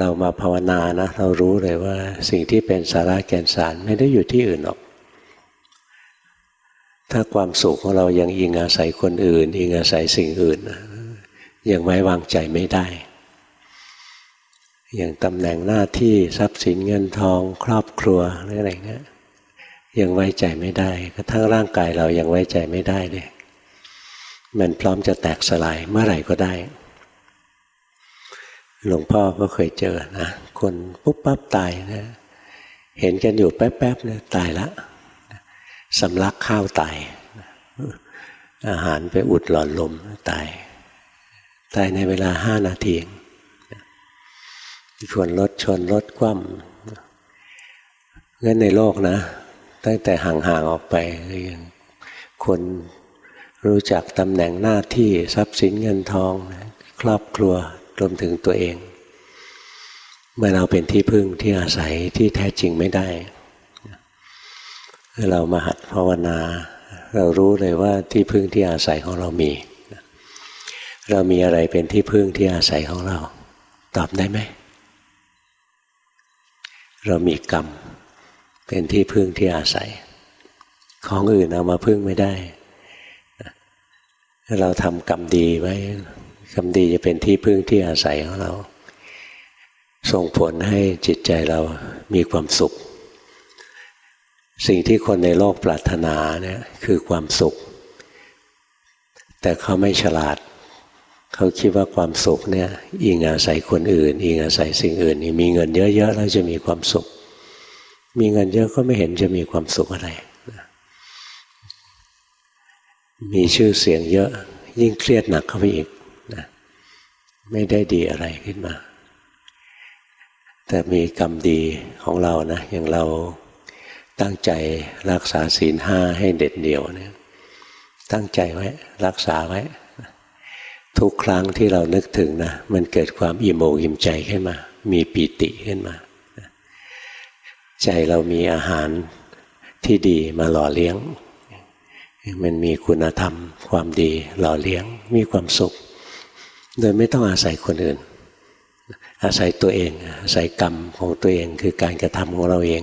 เรามาภาวนานะเรารู้เลยว่าสิ่งที่เป็นสาระแก่นสารไม่ได้อยู่ที่อื่นหรอก ถ้าความสุขของเรายังอิงอาศัยคนอื่น อิงอาศัยสิ่งอื่นนะยังไว้วางใจไม่ได้ อย่างตำแหน่งหน้าที่ทรัพย์สินเงินทองครอบครัวหรืออะไรเงี้ยยังไว้ใจไม่ได้กระทั่งร่างกายเรายังไว้ใจไม่ได้เลยมันพร้อมจะแตกสลายเมื่อไหร่ก็ได้ หลวงพ่อก็เคยเจอนะ คนปุ๊บปั๊บตายนะ เห็นกันอยู่แป๊บๆเนี่ยตายละสำลักข้าวตาย อาหารไปอุดหลอดลมตาย ตายในเวลาห้านาทีชวนรถชนรถคว่ำงั้นในโลกนะ ตั้งแต่ห่างๆออกไปยังคนรู้จักตำแหน่งหน้าที่ทรัพย์สินเงินทอง ครอบครัว รวมถึงตัวเอง เมื่อเราเป็นที่พึ่งที่อาศัยที่แท้จริงไม่ได้ เรามาหัดภาวนา เรารู้เลยว่าที่พึ่งที่อาศัยของเรามี เรามีอะไรเป็นที่พึ่งที่อาศัยของเรา ตอบได้ไหม เรามีกรรม เป็นที่พึ่งที่อาศัย ของอื่นเอามาพึ่งไม่ได้เราทำกรรมดีไว้ กรรมดีจะเป็นที่พึ่งที่อาศัยของเรา ส่งผลให้จิตใจเรามีความสุข สิ่งที่คนในโลกปรารถนาเนี่ยคือความสุข แต่เขาไม่ฉลาด เขาคิดว่าความสุขเนี่ยอิงอาศัยคนอื่น อิงอาศัยสิ่งอื่นมีเงินเยอะๆแล้วจะมีความสุข มีเงินเยอะก็ไม่เห็นจะมีความสุขอะไรมีชื่อเสียงเยอะ ยิ่งเครียดหนักเข้าไปอีก นะไม่ได้ดีอะไรขึ้นมา แต่มีกรรมดีของเรานะ อย่างเราตั้งใจรักษาศีลห้าให้เด็ดเดี่ยวเนี่ยตั้งใจไว้รักษาไว้ ทุกครั้งที่เรานึกถึงนะ มันเกิดความอิ่มอกอิ่มใจขึ้นมา มีปีติขึ้นมา ใจเรามีอาหารที่ดีมาหล่อเลี้ยง มันมีคุณธรรม ความดีหล่อเลี้ยง มีความสุข โดยไม่ต้องอาศัยคนอื่น อาศัยตัวเอง อาศัยกรรมของตัวเอง คือการกระทำของเราเอง